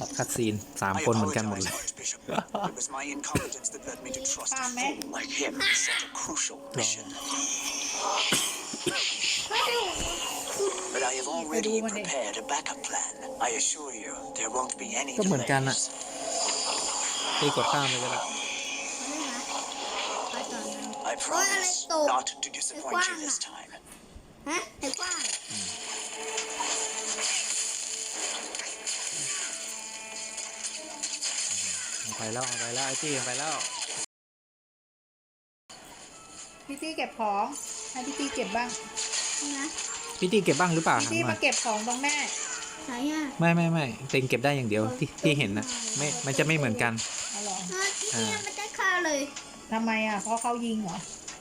ตัดคัดซีนสามคนเหมือนกันหมดเลย Archbishop. It was my incompetence that led me to trust a Amen. fool like him with such a crucial mission. But I have already Everyone there. prepared a backup plan. I assure you, there won't be any ก็เหมือนกันอะ delays. ตีกดข้ามเลยก็ได้ไปต่อนะ I promise Well, I not to disappoint you this time. ฮะไอ้กว้าง ไปแล้วเอาไปแล้วไอ้ตี้เอาไปแล้วพี่ตี้เก็บของให้พี่ตี้เก็บบ้างนะพี่ตี้เก็บบ้างหรือเปล่าพี่ถามตี้หน่มาอยเก็บของตรงแม่ไหนอะไม่ไม่ไม่เต็งเก็บได้อย่างเดียวที่ที่เห็นนะไม่มันจะไม่เหมือนกันเอาเหรอฮะที่เนี่ยมันได้ค่าเลยทำไมอะเพราะเขายิงเหรอ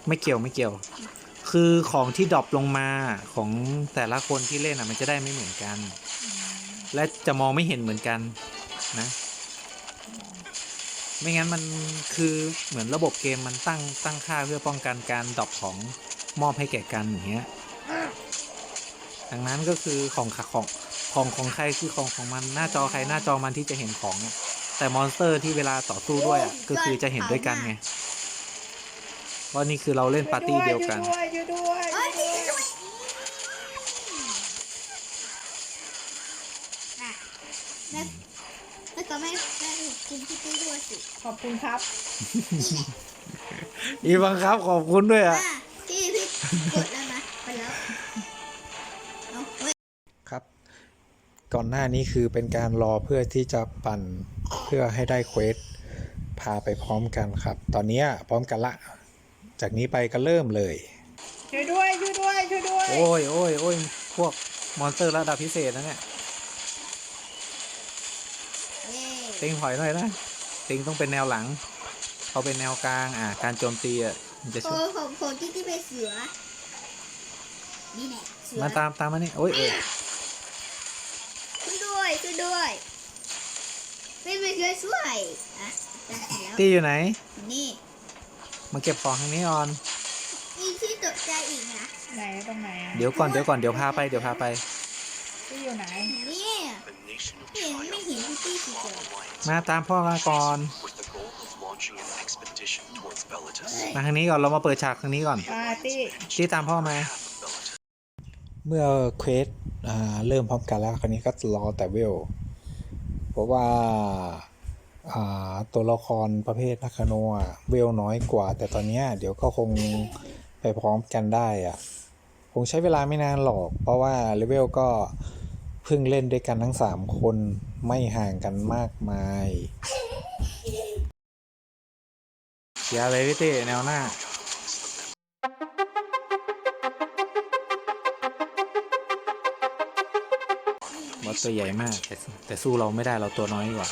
ไม่เกี่ยวไม่เกี่ยว คือของที่ดรอปลงมาของแต่ละคนที่เล่นอะมันจะได้ไม่เหมือนกัน และจะมองไม่เห็นเหมือนกันนะ ไม่งั้นมันคือเหมือนระบบเกมมันตั้งตั้งค่าเพื่อป้องกันการดรอปของมอบให้แก่กันอย่างเงี้ยดังนั้นก็คือของของของของใครคือของของมันหน้าจอใครหน้าจอมันที่จะเห็นของ แต่มอนสเตอร์ที่เวลาต่อสู้ด้วยอะก็คือจะเห็นด้วยกันไงเพราะนี่คือเราเล่นปาร์ตี้เดียวกันช่วยด้วยช่วยด้วยเอ้ยช่ที่วยจะด้วยช่วยอะแล้วก็ไม่ คุณพี่ตี้ด้วยสิขอบคุณครับอีบังครับขอบคุณด้วยอะ อะพี่พี่กดแล้วนะไปแล้วเอาเฮ้ยครับ ก่อนหน้านี้คือเป็นการรอเพื่อที่จะปั่นเพื่อให้ได้เควสพาไปพร้อมกันครับ ตอนเนี้ยพร้อมกันละ จากนี้ไปก็เริ่มเลย ช่วยด้วยช่วยด้วยช่วยด้วย โอ้ยโอ้ยโอ้ยพวกมอนสเตอร์ระดับพิเศษนะเนี่ย ติงถอยหน่อยนะติงต้องเป็นแนวหลังเขาเป็นแนวกลางอะการโจมตีอะมันจะโอ้ช่วยผมผมที่ที่เป็นเสือ นี่แหละเสือมาตามตามมานี่โอ้ยเออช่วยด้วยช่วยด้วย ไม่ไม่ช่วยช่วยอะได้แล้วตี้อยู่ไหนนี่มาเก็บของทางนี้ก่อนมีที่ตกใจอีกนะไหนตรงไหนอะเดี๋ยวก่อนเดี๋ยวก่อนเดี๋ยวพาไปเดี๋ยวพาไป ที่อยู่ไหนเนี่ ไม่เห็นพี่ตี้สิเจอ Alliance มาตามพ่อมาก่อน with the goal of launching an expedition towards Bellatus. มาทางนี้ก่อนเรามาเปิดฉากทางนี้ก่อนปาร์ตี้ตี้ตามพ่อมา Half of Bellatus เมื่อเควสอ่าเริ่มพร้อมกันแล้วคราวนี้ก็รอแต่เวล เพราะว่าอ่าตัวละครประเภทนักคโนอะเวลน้อยกว่า แต่ตอนเนี้ยเดี๋ยวก็คงไปพร้อมกันได้อะคงใช้เวลาไม่นานหรอก เพราะว่าเลเวลก็เพิ่งเล่นด้วยกันทั้งสามคนไม่ห่างกันมากมายเสียเลยพี่ตี้แนวหน้าบอสตัวใหญ่มากแต่แต่สู้เราไม่ได้เราตัวน้อยกว่า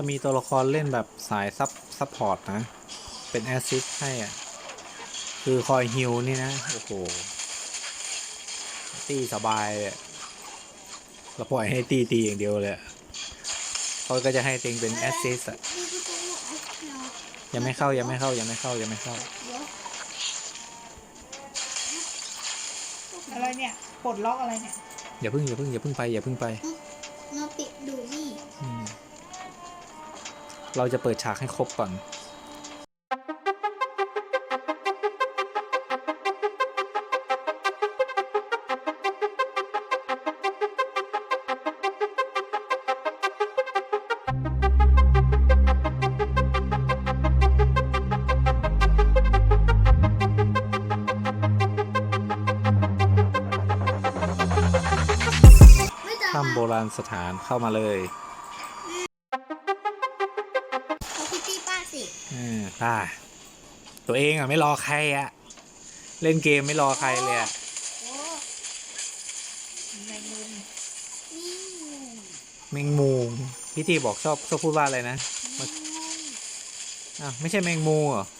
ามีตัวละครเล่นแบบสายซับซัพพอร์ตนะ เป็นแอสซิสต์ให้อะ คือคอยฮิวนี่นะ โอ้โห ตีสบายเลยอะเราปล่อยให้ตีตีอย่างเดียวเลยอะเขาก็จะให้เต็งเป็นแอสซิสต์อะ ยังไม่เข้ายังไม่เข้ายังไม่เข้ายังไม่เข้า อะไรเนี่ยปลดล็อกอะไรเนี่ย อย่าเพึ่งอย่าเพึ่งอย่าเพึ่งไปอย่าเพึ่งไปมาปิดดูนี่อืม เราจะเปิดฉากให้ครบก่อนไม่ต้องถ้ำโบราณสถานเข้ามาเลย อืมป่า ตัวเองอะไม่รอใครอะ เล่นเกมไม่รอใครเลยอะโอ้แมงมุมนี่แมงมุมพี่ทีบอกชอบชอบพูดว่าอะไรนะมุมอะไม่ใช่แมงมุมเหรอโอ้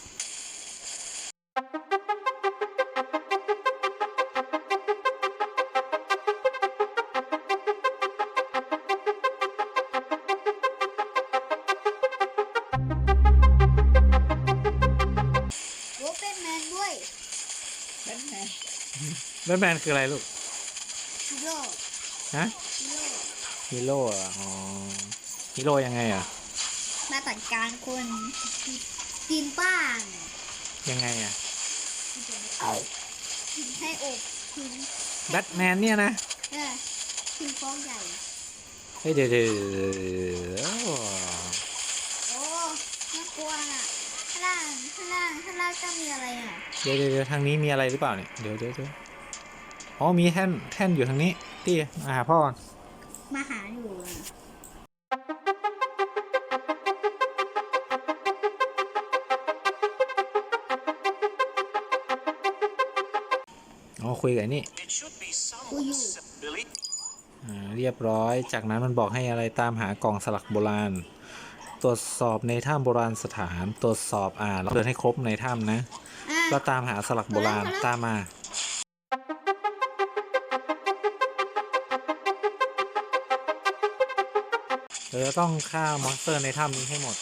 ทแมนคืออะไรลูกฮีโร่ฮะฮีโร่ฮีโร่เหรออ๋อฮีโร่ยังไงอะมาจัดการคนกินป้างยังไงอะให้อบทิ้งแบทแมนเนี่ยนะเออทิ้งฟองใหญ่เฮ้ยเดี๋ยวเดี๋ยวโอ้น่ากลัวอะข้างล่างข้างล่างข้างล่างจะมีอะไรอะเดี๋ยวเดี๋ยวเดี๋ยวทางนี้มีอะไรหรือเปล่าเนี่ยเดี๋ยวเดี๋ยวเดี๋ยว อ๋อมีแท่นแท่นอยู่ทางนี้ตี้มาหาพ่อก่อนมาหาอยู่อะอ๋อคุยกับไอ้นี่ It should be some Who you? Billy. อ่าเรียบร้อยจากนั้นมันบอกให้อะไรตามหากล่องสลักโบราณ ตรวจสอบในถ้ำโบราณสถาน ตรวจสอบอ่าเราเดินให้ครบในถ้ำนะ อะก็ตามหาสลักโบราณมาแล้วตามมา เราจะต้องฆ่ามอนสเตอร์ในถ้ำนี้ให้หมด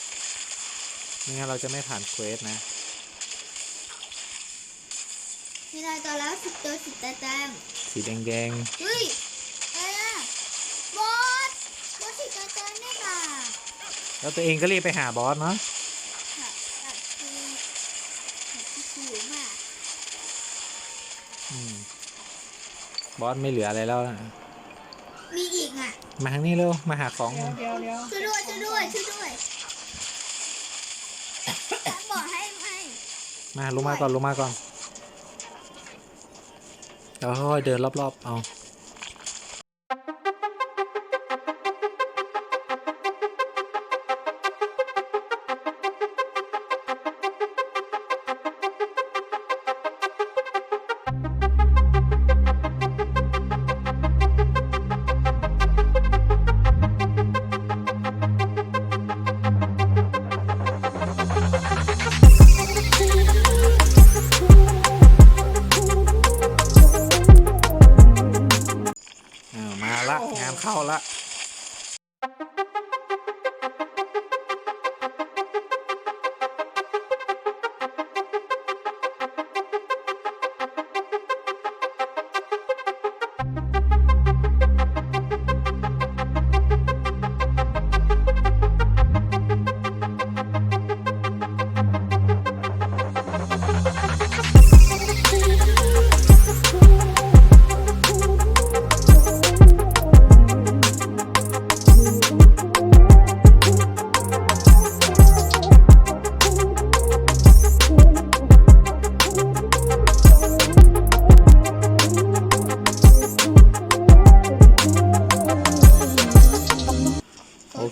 ไม่งั้นเราจะไม่ผ่านเควสนะมีอะไรต่อแล้วสิบตัวสิบแต่แต้มสีแดงเฮ้ยอะไรอะบอสบอสสิบแต่แต้มนี่ค่ะๆแล้วตัวเองก็รีบไปหาบอสเนาะแบบแบบคือแบบที่สูงมากอืมบอสไม่เหลืออะไรแล้วนะมี อีกอะมาทางนี้เร็ว มาหาของ เดี๋ยวเดี๋ยวเดี๋ยวช่วยด้วยช่วยด้วยช่วยด้วยฉันบอกให้ให้มาลงมาก่อนลงมาก่อนแล้วค่อยๆเดินรอบๆ เอา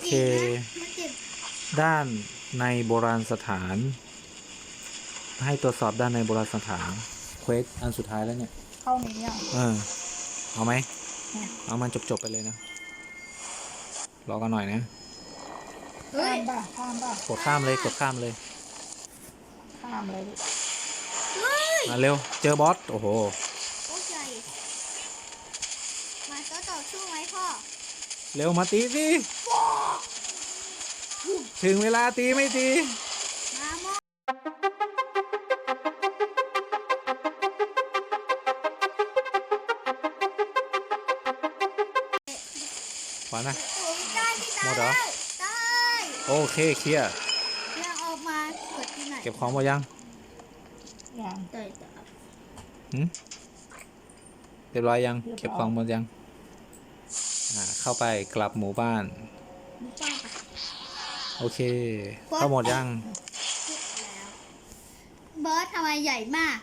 เคมันเจ็บด้านในโบราณสถาน ให้ตรวจสอบด้านในโบราณสถาน เควสอันสุดท้ายแล้วเนี่ย เข้าในนี้อะเออ เอาไหมอืมเอามันจบๆไปเลยนะ รอกันหน่อยนะ เฮ้ข้ายมป่ะข้ามป่ะกดข้ามเลย กดข้ามเลย ข้ามเลยดิเฮ้ยมาเร็ว เจอบอส โอ้โหโอ้ใหญ่มาก็ต่อสู้ไหมพ่อ เร็วมาตีสิ ถึงเวลาตีไม่ตีมาโมขวานะโอ้ยได้ที่ตาหมดเหรอแล้วได้โอเคเคลียร์เรื่องออกมากดที่ไหนเก็บของหมดยังอย่างเตยต่อหืมเรียบร้อยยังเรียบร้อยเก็บของหมดยัง อ่า เข้าไปกลับหมู่บ้านมีป้าปะ โอเคเข้าหมดยังคิดแล้วบอสทำไมใหญ่มาก